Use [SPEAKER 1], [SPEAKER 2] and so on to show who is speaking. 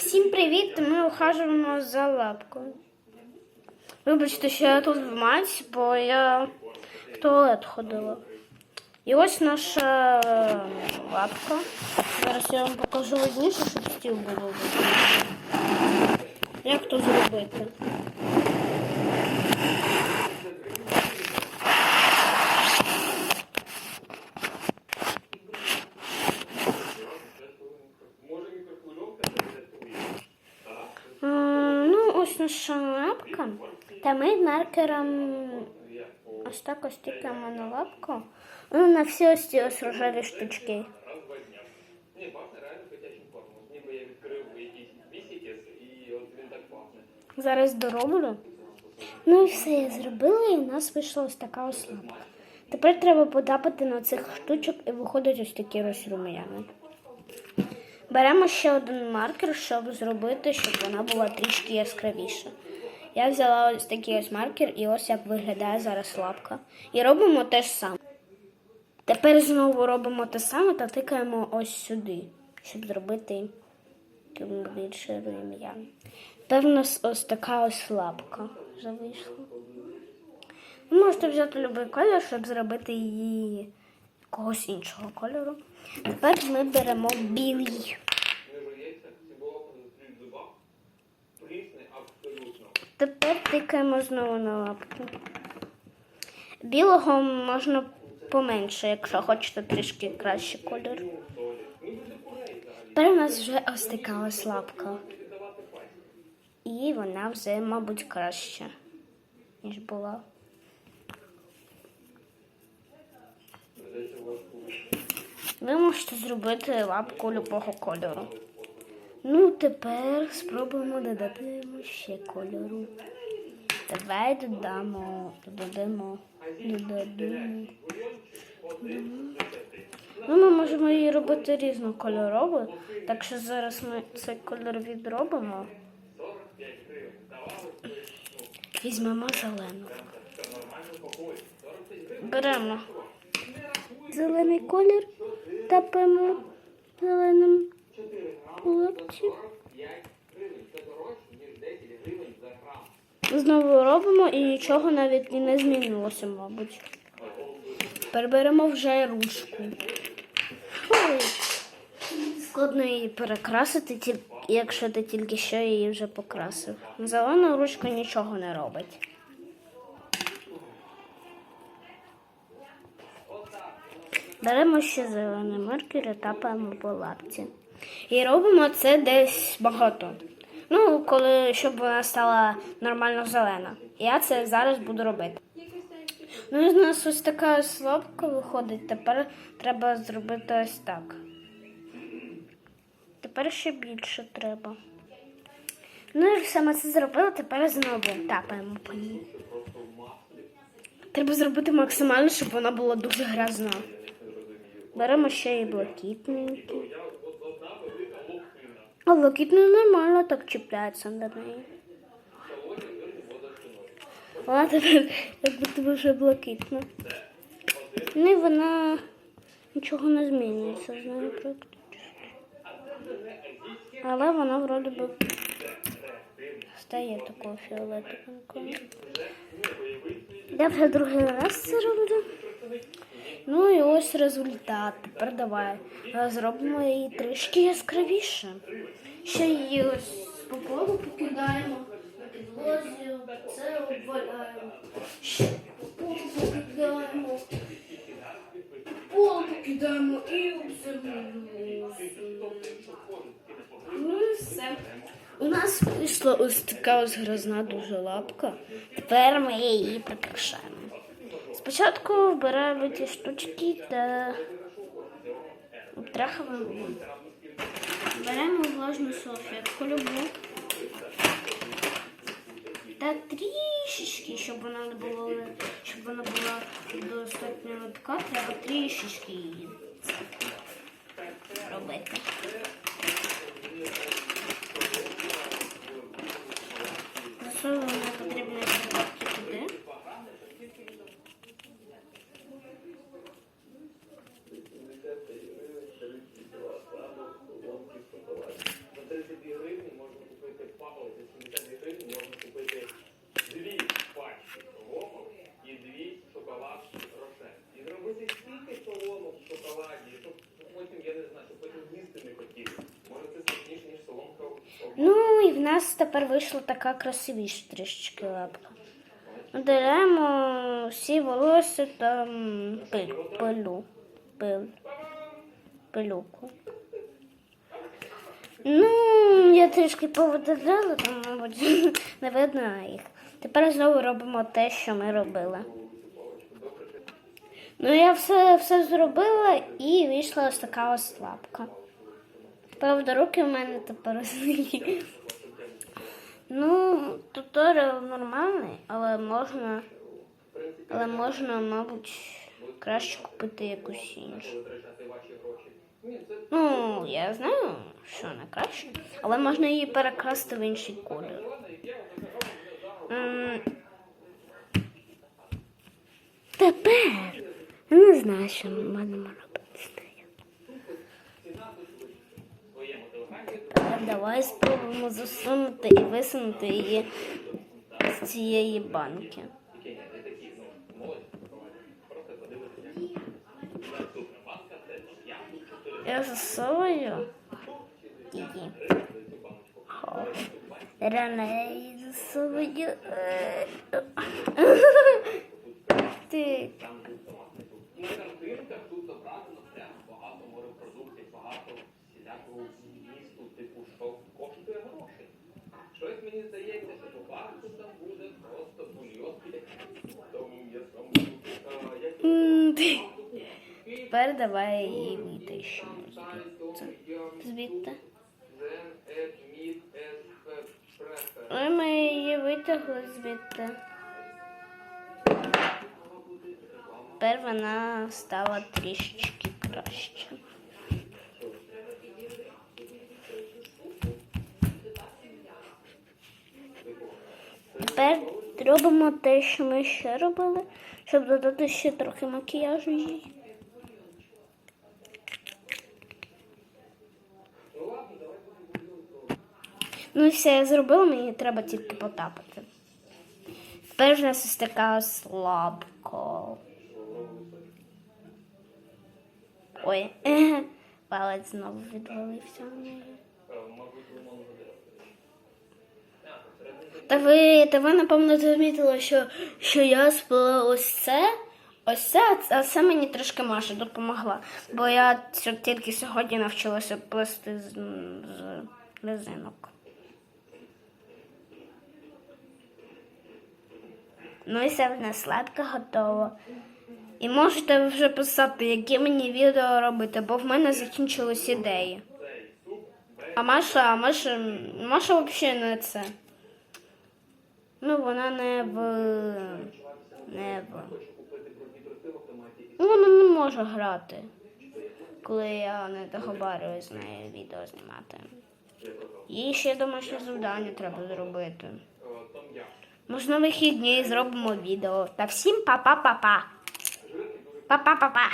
[SPEAKER 1] Всім привіт! Ми ухажуємо за лапкою. Вибачте, що я тут в масці, бо я в туалет ходила. І ось наша е, лапка. Зараз я вам покажу одніше, щоб стіл було. Як то зробити? Ось наша лапка. Та ми маркером ось так ось тикаємо на лапку. Ну, на всі ось ці ось рожеві штучки. Зараз дороблю. Ну і все, я зробила, і у нас вийшла ось така ось лапка. Тепер треба потапати на цих штучок і виходить ось такі ось рум'яни. Беремо ще один маркер, щоб зробити, щоб вона була трішки яскравіша. Я взяла ось такий ось маркер і ось як виглядає зараз лапка. І робимо те ж саме. Тепер знову робимо те саме та тикаємо ось сюди, щоб зробити більше рум'ян. Тепер у нас ось така ось лапка вже. Ви можете взяти будь-який колір, щоб зробити її якогось іншого кольору. Тепер ми беремо білий. Тепер тикаємо знову на лапку. Білого можна поменше, якщо хочете трішки краще кольор. Тепер у нас вже ось така лапка. І вона вже, мабуть, краща, ніж була. Ви можете зробити лапку любого кольору. Ну, тепер спробуємо додати ще кольору. Давай додамо, додамо, додамо. Ну, ми можемо її робити різнокольоровою, так що зараз ми цей кольор відробимо. Візьмемо зелену. Беремо зелений колір, тапимо зеленим хлопці. Знову робимо і нічого навіть не змінилося, мабуть. Тепер беремо вже ручку. Складно її перекрасити, якщо ти тільки що її вже покрасив. Зелена ручка нічого не робить. Беремо ще зелений маркер і тапаємо по лапці. І робимо це десь багато. Ну, коли щоб вона стала нормально зелена. Я це зараз буду робити. Ну, з нас ось така ось лапка виходить. Тепер треба зробити ось так. Тепер ще більше треба. Ну і саме це зробила, тепер знову тапаємо по ній. Треба зробити максимально, щоб вона була дуже грязна. Беремо ще і блакитненький. А блакитний нормально так чіпляється до неї. Вона тепер як будто вже блакитна. Ну і вона нічого не змінюється з нею практично. Але вона вроді би стає такою фіолетовенькою. Я вже другий раз це роблю. Ну і ось результат. Тепер давай е, зробимо її трішки яскравіше. Ще її ось по колу покидаємо на підлозі, це обваляємо. Ще по полу покидаємо. Пол покидаємо і все. Ну і все. У нас вийшла ось така ось грозна дуже лапка. Тепер ми її прикрашаємо. Спочатку вбираємо ті штучки та обтрахуємо. Беремо влажну салфетку любу. Та трішечки, щоб вона не була, щоб вона була достатньо липка, треба трішечки її робити. Засовуємо потрібні салфетки туди.
[SPEAKER 2] гривні можна купити палець, за 72 гривні можна купити дві пачки соломок і дві шоколадки рошен. І зробити стільки соломок в шоколаді, щоб потім, я не знаю, щоб потім їсти не хотіли. Може це смачніше, ніж соломка. в-
[SPEAKER 1] Ну і в нас тепер вийшла така красивіша трішечки лапка. Видаляємо всі волосся та пилю. Пил, пилюку. Ну, я трішки повидаляла, там, мабуть, не видно їх. Тепер знову робимо те, що ми робили. Ну, я все, все зробила і вийшла ось така ось лапка. Правда, руки в мене тепер злі. Ну, туторіал нормальний, але можна, але можна, мабуть, краще купити якусь іншу. Ну, я знаю, що не краще, але можна її перекрасти в інший колір. Тепер я не знаю, що ми будемо робити. з нею.
[SPEAKER 2] своєму телеграмі.
[SPEAKER 1] Тепер давай спробуємо засунути і висунути її з цієї банки.
[SPEAKER 2] Я
[SPEAKER 1] засовую її. Реально, я її засовую. Е, Ти.
[SPEAKER 2] там був томатний суп. На картинках тут зображено прям багато морепродуктів, багато всілякого змісту, типу, що коштує грошей. Щось мені здається, що факту там буде просто бульйон. Тому я сам.
[SPEAKER 1] Тепер давай звідти.
[SPEAKER 2] Add meat as preferred.
[SPEAKER 1] Ой, ми її витягли звідти. Тепер вона стала трішечки краще. Тепер робимо те, що ми ще робили, щоб додати ще трохи макіяжу їй. Ну і все, я зробила, мені треба тільки потапати. Тепер в нас ось така слабка. Ой, палець знову відвалився неї. Та ви, та ви напевно замітили, що, що я сплела ось це, ось це, а це мені трошки Маша допомогла. Бо я тільки сьогодні навчилася плести з, з резинок. Ну і все в нас сладко готово. І можете вже писати, які мені відео робити, бо в мене закінчились ідеї. А Маша, Маша, Маша взагалі не це. Ну, вона не в. Не. Ну, вона не може грати, коли я не договорююсь з нею відео знімати. Їй ще домашнє завдання треба зробити.
[SPEAKER 2] Е, Там я.
[SPEAKER 1] Може, на вихідні зробимо відео. Та всім па-па-па-па. Па-па-па-па.